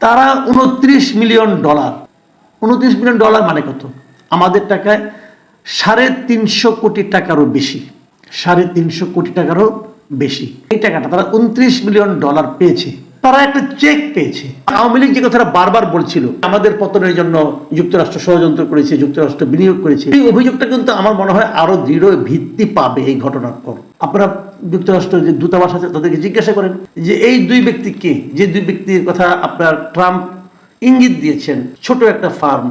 তারা উনত্রিশ million dollar. উনত্রিশ মিলিয়ন ডলার মানে কত? আমাদের টাকায় সাড়ে তিনশো কোটি টাকারও বেশি। সাড়ে তিনশো কোটি টাকারও বেশি। এই টাকাটা তারা উনত্রিশ মিলিয়ন ডলার পেয়েছে। তারা একটা চেক পেয়েছে। আওয়ামী লীগ যে কথাটা বারবার বলছিল, আমাদের পতনের জন্য যুক্তরাষ্ট্র ষড়যন্ত্র করেছে, যুক্তরাষ্ট্র বিনিয়োগ করেছে, এই অভিযোগটা কিন্তু আমার মনে হয় আরও দৃঢ় ভিত্তি পাবে এই ঘটনার পর। আপনারা যুক্তরাষ্ট্রের যে দূতাবাস আছে, তাদেরকে জিজ্ঞাসা করেন যে এই দুই ব্যক্তি কে? যে দুই ব্যক্তির কথা আপনার ট্রাম্প ইঙ্গিত দিয়েছেন, ছোট একটা ফার্ম।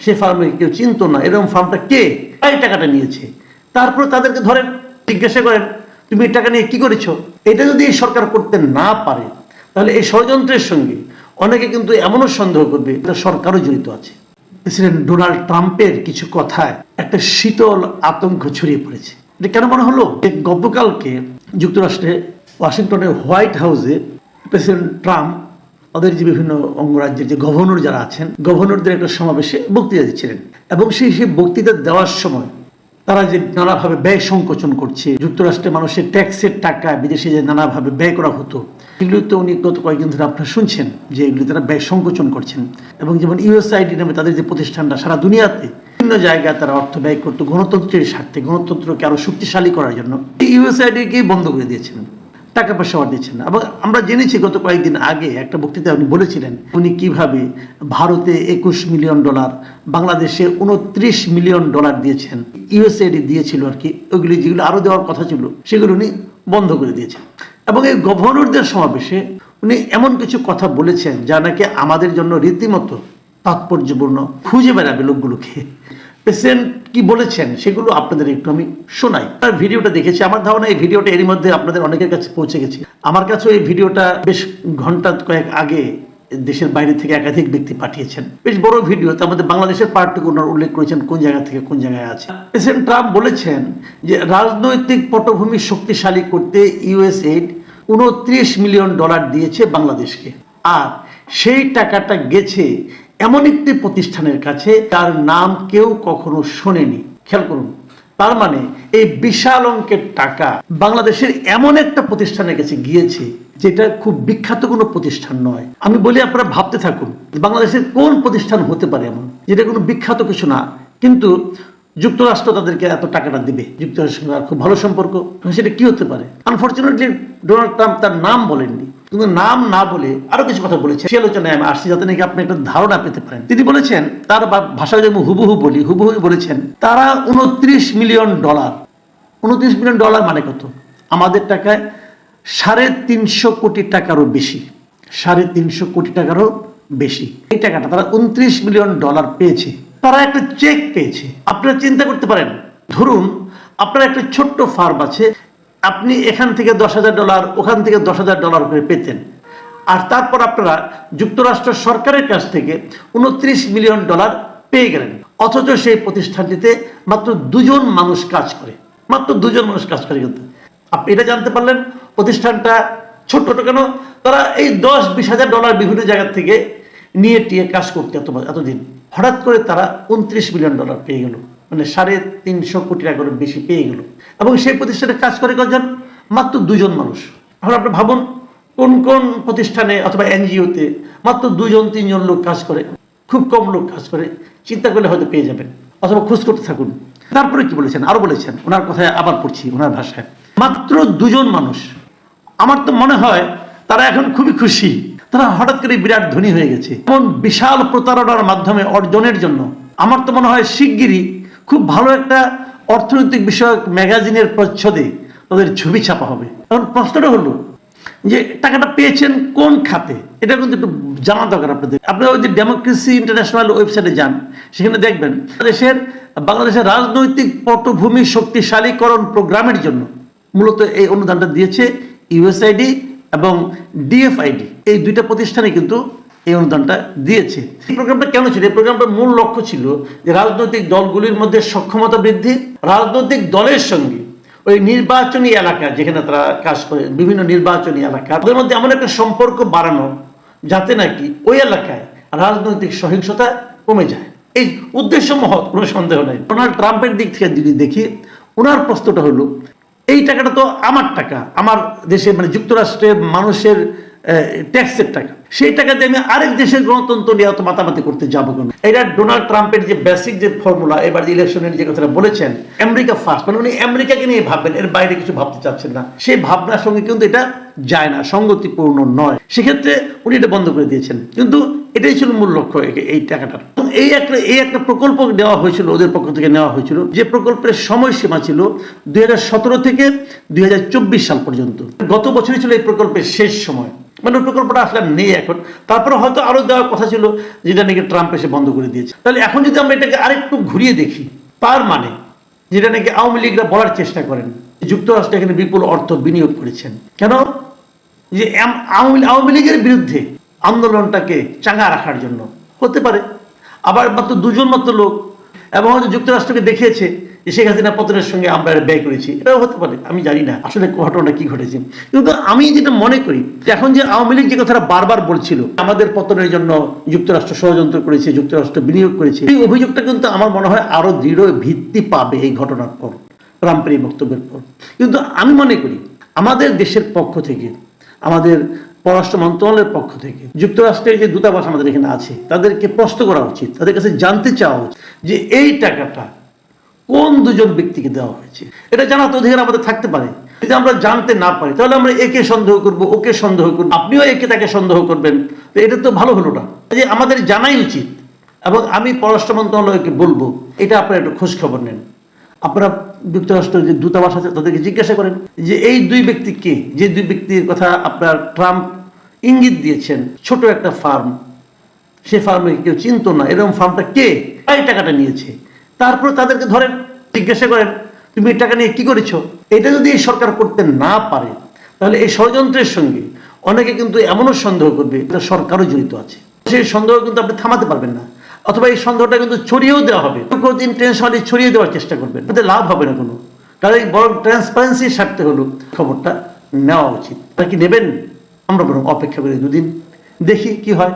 সে ফার্মে কেউ চিনতো না, এরকম ফার্মটা কে? এই টাকাটা নিয়েছে। তারপর তাদেরকে ধরেন, জিজ্ঞাসা করেন, তুমি এই টাকা নিয়ে কি করেছ? এটা যদি এই সরকার করতে না পারে, তাহলে এই ষড়যন্ত্রের সঙ্গে অনেকে কিন্তু এমনও সন্দেহ করবে এটা সরকারও জড়িত আছে। প্রেসিডেন্ট ডোনাল্ড ট্রাম্পের কিছু কথায় একটা শীতল আতঙ্ক ছড়িয়ে পড়েছে। এটা কেন মনে হলো? যে গতকালকে যুক্তরাষ্ট্রে ওয়াশিংটনের হোয়াইট হাউসে প্রেসিডেন্ট ট্রাম্প, ওদের যে বিভিন্ন অঙ্গরাজ্যের যে গভর্নর যারা আছেন, গভর্নরদের একটা সমাবেশে বক্তৃতা দিচ্ছিলেন। এবং সেই সেই বক্তৃতা দেওয়ার সময় তারা যে নানাভাবে ব্যয় সংকোচন করছে, যুক্তরাষ্ট্রে মানুষের ট্যাক্সের টাকা, বিদেশে যে নানাভাবে ব্যয় করা হতো এগুলো তো উনি গত কয়েকদিন ধরে আপনারা শুনছেন যে এগুলি তারা ব্যয় সংকোচন করছেন। এবং যেমন ইউএসআইডি নামে তাদের যে প্রতিষ্ঠানটা সারা দুনিয়াতে বিভিন্ন জায়গায় তারা অর্থ ব্যয় করতো, গণতন্ত্রের স্বার্থে, গণতন্ত্রকে আরও শক্তিশালী করার জন্য। ইউএসআইডিকে বন্ধ করে দিয়েছেন টাকা পয়সা দিচ্ছেন এবং আমরা জেনেছি গত কয়েকদিন আগে একটা বক্তৃতায় উনি বলেছিলেন, উনি কীভাবে ভারতে একুশ মিলিয়ন ডলার, বাংলাদেশে উনত্রিশ মিলিয়ন ডলার দিয়েছেন। ইউএসএডি দিয়েছিল আর কি ওইগুলি যেগুলো আরও দেওয়ার কথা ছিল, সেগুলো উনি বন্ধ করে দিয়েছেন। এবং এই গভর্নরদের সমাবেশে উনি এমন কিছু কথা বলেছেন যা নাকি আমাদের জন্য রীতিমতো তাৎপর্যপূর্ণ। খুঁজে বেড়াবে লোকগুলোকে। প্রেসিডেন্ট কি বলেছেন সেগুলো আপনাদের একটু আমি শোনাই। তার ভিডিওটা দেখেছি, আমার ধারণা এই ভিডিওটা এরই মধ্যে আপনাদের অনেকের কাছে পৌঁছে গেছে। আমার কাছেও এই ভিডিওটা বেশ ঘণ্টা কয়েক আগে দেশের বাইরে থেকে একাধিক ব্যক্তি পাঠিয়েছেন। বেশ বড় ভিডিও, তার মধ্যে বাংলাদেশের পার্টটুকু ওনারা উল্লেখ করেছেন কোন জায়গা থেকে কোন জায়গায় আছে। প্রেসিডেন্ট ট্রাম্প বলেছেন যে রাজনৈতিক পটভূমি শক্তিশালী করতে ইউএসএড উনত্রিশ মিলিয়ন ডলার দিয়েছে বাংলাদেশকে। আর সেই টাকাটা গেছে এমন একটি প্রতিষ্ঠানের কাছে তার নাম কেউ কখনো শোনেনি। খেয়াল করুন, তার মানে এই বিশাল অঙ্কের টাকা বাংলাদেশের এমন একটা প্রতিষ্ঠানের কাছে গিয়েছে যেটা খুব বিখ্যাত কোনো প্রতিষ্ঠান নয়। আমি বলি আপনারা ভাবতে থাকুন বাংলাদেশের কোন প্রতিষ্ঠান হতে পারে এমন, যেটা কোনো বিখ্যাত কিছু না। কিন্তু যুক্তরাষ্ট্র তাদেরকে এত টাকাটা দিবে। যুক্তরাষ্ট্রের সঙ্গে খুব ভালো সম্পর্ক, সেটা কি হতে পারে? আনফর্চুনেটলি ডোনাল্ড ট্রাম্প তার নাম বলেননি। কিন্তু নাম না বলে আরও কিছু কথা বলেছেন। সে আলোচনায় আমি আসছি যাতে নাকি আপনি একটা ধারণা পেতে পারেন। তিনি বলেছেন, তার ভাষায় যদি আমি হুবহু বলি, হুবহু বলেছেন, তারা উনত্রিশ মিলিয়ন ডলার। উনত্রিশ মিলিয়ন ডলার মানে কত? আমাদের টাকায় সাড়ে তিনশো কোটি টাকারও বেশি। সাড়ে তিনশো কোটি টাকারও বেশি। এই টাকাটা তারা উনত্রিশ মিলিয়ন ডলার পেয়েছে। তারা একটা চেক পেয়েছে। আপনারা চিন্তা করতে পারেন, ধরুন আপনার একটা ছোট্ট ফার্ম আছে আপনি এখান থেকে দশ হাজার ডলার, ওখান থেকে দশ হাজার ডলার করে পেতেন। আর তারপর আপনারা যুক্তরাষ্ট্র সরকারের কাছ থেকে উনত্রিশ মিলিয়ন ডলার পেয়ে গেলেন। অথচ সেই প্রতিষ্ঠানটিতে মাত্র দুজন মানুষ কাজ করে। মাত্র দুজন মানুষ কাজ করে কিন্তু। আপনি এটা জানতে পারলেন, প্রতিষ্ঠানটা ছোট্ট ছোট কেন? তারা এই দশ বিশ হাজার ডলার বিভিন্ন জায়গা থেকে নিয়ে টিয়ে কাজ করতে এত এতদিন। হঠাৎ করে তারা উনত্রিশ মিলিয়ন ডলার পেয়ে গেল। মানে সাড়ে তিনশো কোটি টাকার বেশি পেয়ে গেল। এবং সেই প্রতিষ্ঠানে কাজ করে কজন? মাত্র দুজন মানুষ। এখন আপনি ভাবুন, কোন কোন প্রতিষ্ঠানে অথবা এনজিওতে মাত্র দুজন, তিনজন লোক কাজ করে, খুব কম লোক কাজ করে, চিন্তা করলে হয়তো পেয়ে যাবেন। অথবা খোঁজ করতে থাকুন। তারপরে কি বলেছেন? আরও বলেছেন। ওনার কথায় আবার পড়ছি, ওনার ভাষায়। মাত্র দুজন মানুষ। আমার তো মনে হয় তারা এখন খুবই খুশি। তারা হঠাৎ করে বিরাট ধনী হয়ে গেছে। এমন বিশাল প্রতারণার মাধ্যমে অর্জনের জন্য। আমার তো মনে হয় শিগগিরই খুব ভালো একটা অর্থনৈতিক বিষয়ক ম্যাগাজিনের প্রচ্ছদে তাদের ছবি ছাপা হবে। এখন প্রশ্নটা হলো যে টাকাটা পেয়েছেন কোন খাতে? এটা কিন্তু একটু জানা দরকার আপনাদের। আপনারা ওই যে ডেমোক্রেসি ইন্টারন্যাশনাল ওয়েবসাইটে যান, সেখানে দেখবেন দেশের বাংলাদেশের রাজনৈতিক পটভূমি শক্তিশালীকরণ প্রোগ্রামের জন্য মূলত এই অনুদানটা দিয়েছে ইউএসআইডি এবং ডিএফআইডি। এই দুইটা প্রতিষ্ঠানে কিন্তু এই অনুদানটা দিয়েছে। এই প্রোগ্রামটা কেন ছিল? এই প্রোগ্রামটার মূল লক্ষ্য ছিল যে রাজনৈতিক দলগুলির মধ্যে সক্ষমতা বৃদ্ধি, রাজনৈতিক দলের সঙ্গে ওই নির্বাচনী এলাকা যেখানে তারা কাজ করে, বিভিন্ন নির্বাচনী এলাকা ওদের মধ্যে এমন একটা সম্পর্ক বাড়ানো যাতে নাকি ওই এলাকায় রাজনৈতিক সহিংসতা কমে যায়। এই উদ্দেশ্য মহৎ, কোনো সন্দেহ নেই। ডোনাল্ড ট্রাম্পের দিক থেকে যদি দেখি, ওনার প্রশ্নটা হলো, এই টাকাটা তো আমার টাকা, আমার দেশে মানে যুক্তরাষ্ট্রের মানুষের ট্যাক্সের টাকা। সেই টাকা দিয়ে আমি আরেক দেশের গণতন্ত্র নিয়ে অত মাতামাতি করতে যাব কেন? এটা ডোনাল্ড ট্রাম্পের যে বেসিক যে ফর্মুলা এবার ইলেকশনের যে কথাটা বলেছেন, আমেরিকা ফার্স্ট মানে উনি আমেরিকাকে নিয়ে ভাববেন, এর বাইরে কিছু ভাবতে চাচ্ছেন না। সেই ভাবনার সঙ্গে কিন্তু এটা যায় না, সঙ্গতিপূর্ণ নয়। সেক্ষেত্রে উনি এটা বন্ধ করে দিয়েছেন। কিন্তু এটাই ছিল মূল লক্ষ্য এই টাকাটার। এবং এই একটা এই একটা প্রকল্প নেওয়া হয়েছিল, ওদের পক্ষ থেকে নেওয়া হয়েছিল, যে প্রকল্পের সময়সীমা ছিল দুই হাজার সতেরো থেকে দুই হাজার চব্বিশ সাল পর্যন্ত। গত বছরই ছিল এই প্রকল্পের শেষ সময়। মানে প্রকল্পটা আসলে নেই এখন। তারপরে হয়তো আরও দেওয়ার কথা ছিল যেটা নাকি ট্রাম্প এসে বন্ধ করে দিয়েছে। তাহলে এখন যদি আমরা এটাকে আরেকটু ঘুরিয়ে দেখি, তার মানে যেটা নাকি আওয়ামী লীগরা বলার চেষ্টা করেন যুক্তরাষ্ট্র এখানে বিপুল অর্থ বিনিয়োগ করেছেন। কেন? যে আওয়ামী লীগের বিরুদ্ধে আন্দোলনটাকে চাঙ্গা রাখার জন্য। হতে পারে। আবার মাত্র দুজন মাত্র লোক, এবং হয়তো যুক্তরাষ্ট্রকে দেখিয়েছে যে শেখ হাসিনা পতনের সঙ্গে আমরা ব্যয় করেছি, এটাও হতে পারে, আমি জানি না আসলে ঘটনাটা কি ঘটেছে। কিন্তু আমি যেটা মনে করি এখন যে আওয়ামী লীগ যে কথাটা বারবার বলছিল, আমাদের পতনের জন্য যুক্তরাষ্ট্র ষড়যন্ত্র করেছে, যুক্তরাষ্ট্র বিনিয়োগ করেছে, এই অভিযোগটা কিন্তু আমার মনে হয় আরও দৃঢ় ভিত্তি পাবে এই ঘটনার পর ট্রাম্পের এই বক্তব্যের পর। কিন্তু আমি মনে করি, আমাদের দেশের পক্ষ থেকে, আমাদের পররাষ্ট্র মন্ত্রণালয়ের পক্ষ থেকে, যুক্তরাষ্ট্রের যে দূতাবাস আমাদের এখানে আছে, তাদেরকে প্রশ্ন করা উচিত, তাদের কাছে জানতে চাওয়া উচিত যে এই টাকাটা কোন দুজন ব্যক্তিকে দেওয়া হয়েছে? এটা জানা তো অধিকার আমাদের থাকতে পারে। যদি আমরা জানতে না পারি, তাহলে আমরা একে সন্দেহ করব, ওকে সন্দেহ করব। আপনিও একে তাকে সন্দেহ করবেন। তো এটা তো ভালো হলো না। যে আমাদের জানাই উচিত এবং আমি পররাষ্ট্র মন্ত্রণালয়কে বলব, এটা আপনারা একটু খোঁজ খবর নেন। আপনারা যুক্তরাষ্ট্রের যে দূতাবাস আছে, তাদেরকে জিজ্ঞাসা করেন যে এই দুই ব্যক্তি কে? যে দুই ব্যক্তির কথা আপনার ট্রাম্প ইঙ্গিত দিয়েছেন, ছোট একটা ফার্ম। সে ফার্মে কেউ চিনতো না, এরকম ফার্মটা কে? এই টাকাটা নিয়েছে। তারপর তাদেরকে ধরেন, জিজ্ঞাসা করেন, তুমি এই টাকা নিয়ে কি করেছ? এটা যদি এই সরকার করতে না পারে, তাহলে এই ষড়যন্ত্রের সঙ্গে অনেকে কিন্তু এমনও সন্দেহ করবে এটা সরকারও জড়িত আছে। সেই সন্দেহ কিন্তু আপনি থামাতে পারবেন না, অথবা এই সন্দেহটা কিন্তু ছড়িয়েও দেওয়া হবে। কেউ ইন্টেনশনালি ছড়িয়ে দেওয়ার চেষ্টা করবেন, তাতে লাভ হবে না কোনো। কারণ এই বরং ট্রান্সপারেন্সির স্বার্থে হলো, খবরটা নেওয়া উচিত। তা কি নেবেন? আমরা বরং অপেক্ষা করি দুদিন, দেখি কি হয়।